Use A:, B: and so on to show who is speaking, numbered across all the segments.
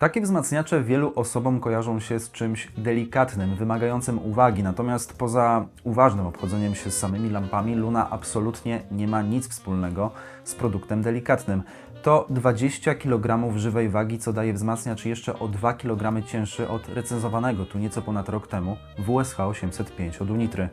A: Takie wzmacniacze wielu osobom kojarzą się z czymś delikatnym, wymagającym uwagi, natomiast poza uważnym obchodzeniem się z samymi lampami, Luna absolutnie nie ma nic wspólnego z produktem delikatnym. To 20 kg żywej wagi, co daje wzmacniacz jeszcze o 2 kg cięższy od recenzowanego tu nieco ponad rok temu WSH 805 od Unitry.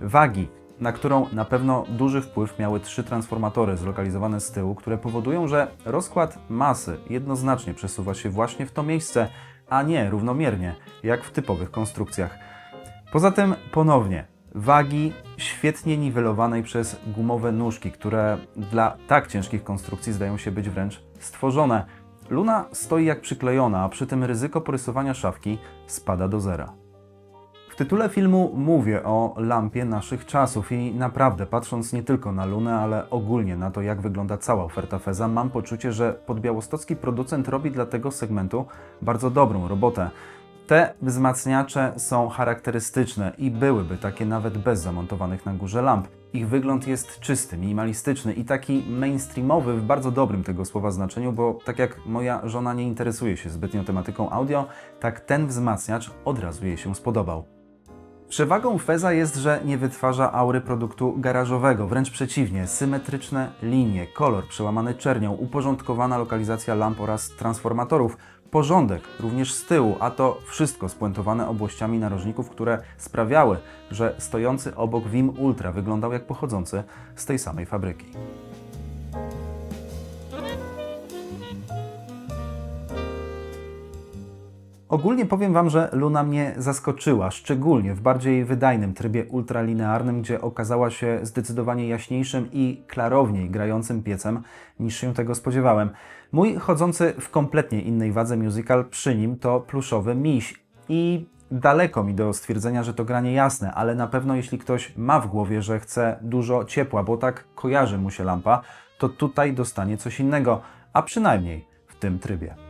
A: Wagi, na którą na pewno duży wpływ miały trzy transformatory zlokalizowane z tyłu, które powodują, że rozkład masy jednoznacznie przesuwa się właśnie w to miejsce, a nie równomiernie, jak w typowych konstrukcjach. Poza tym ponownie wagi świetnie niwelowanej przez gumowe nóżki, które dla tak ciężkich konstrukcji zdają się być wręcz stworzone. Luna stoi jak przyklejona, a przy tym ryzyko porysowania szafki spada do zera. W tytule filmu mówię o lampie naszych czasów i naprawdę patrząc nie tylko na Lunę, ale ogólnie na to, jak wygląda cała oferta Feza, mam poczucie, że podbiałostocki producent robi dla tego segmentu bardzo dobrą robotę. Te wzmacniacze są charakterystyczne i byłyby takie nawet bez zamontowanych na górze lamp. Ich wygląd jest czysty, minimalistyczny i taki mainstreamowy w bardzo dobrym tego słowa znaczeniu, bo tak jak moja żona nie interesuje się zbytnio tematyką audio, tak ten wzmacniacz od razu jej się spodobał. Przewagą Feza jest, że nie wytwarza aury produktu garażowego, wręcz przeciwnie, symetryczne linie, kolor przełamany czernią, uporządkowana lokalizacja lamp oraz transformatorów, porządek również z tyłu, a to wszystko spuentowane obłościami narożników, które sprawiały, że stojący obok Vim Ultra wyglądał jak pochodzący z tej samej fabryki. Ogólnie powiem Wam, że Luna mnie zaskoczyła, szczególnie w bardziej wydajnym trybie ultralinearnym, gdzie okazała się zdecydowanie jaśniejszym i klarowniej grającym piecem niż się tego spodziewałem. Mój chodzący w kompletnie innej wadze musical przy nim to pluszowy miś i daleko mi do stwierdzenia, że to granie jasne, ale na pewno jeśli ktoś ma w głowie, że chce dużo ciepła, bo tak kojarzy mu się lampa, to tutaj dostanie coś innego, a przynajmniej w tym trybie.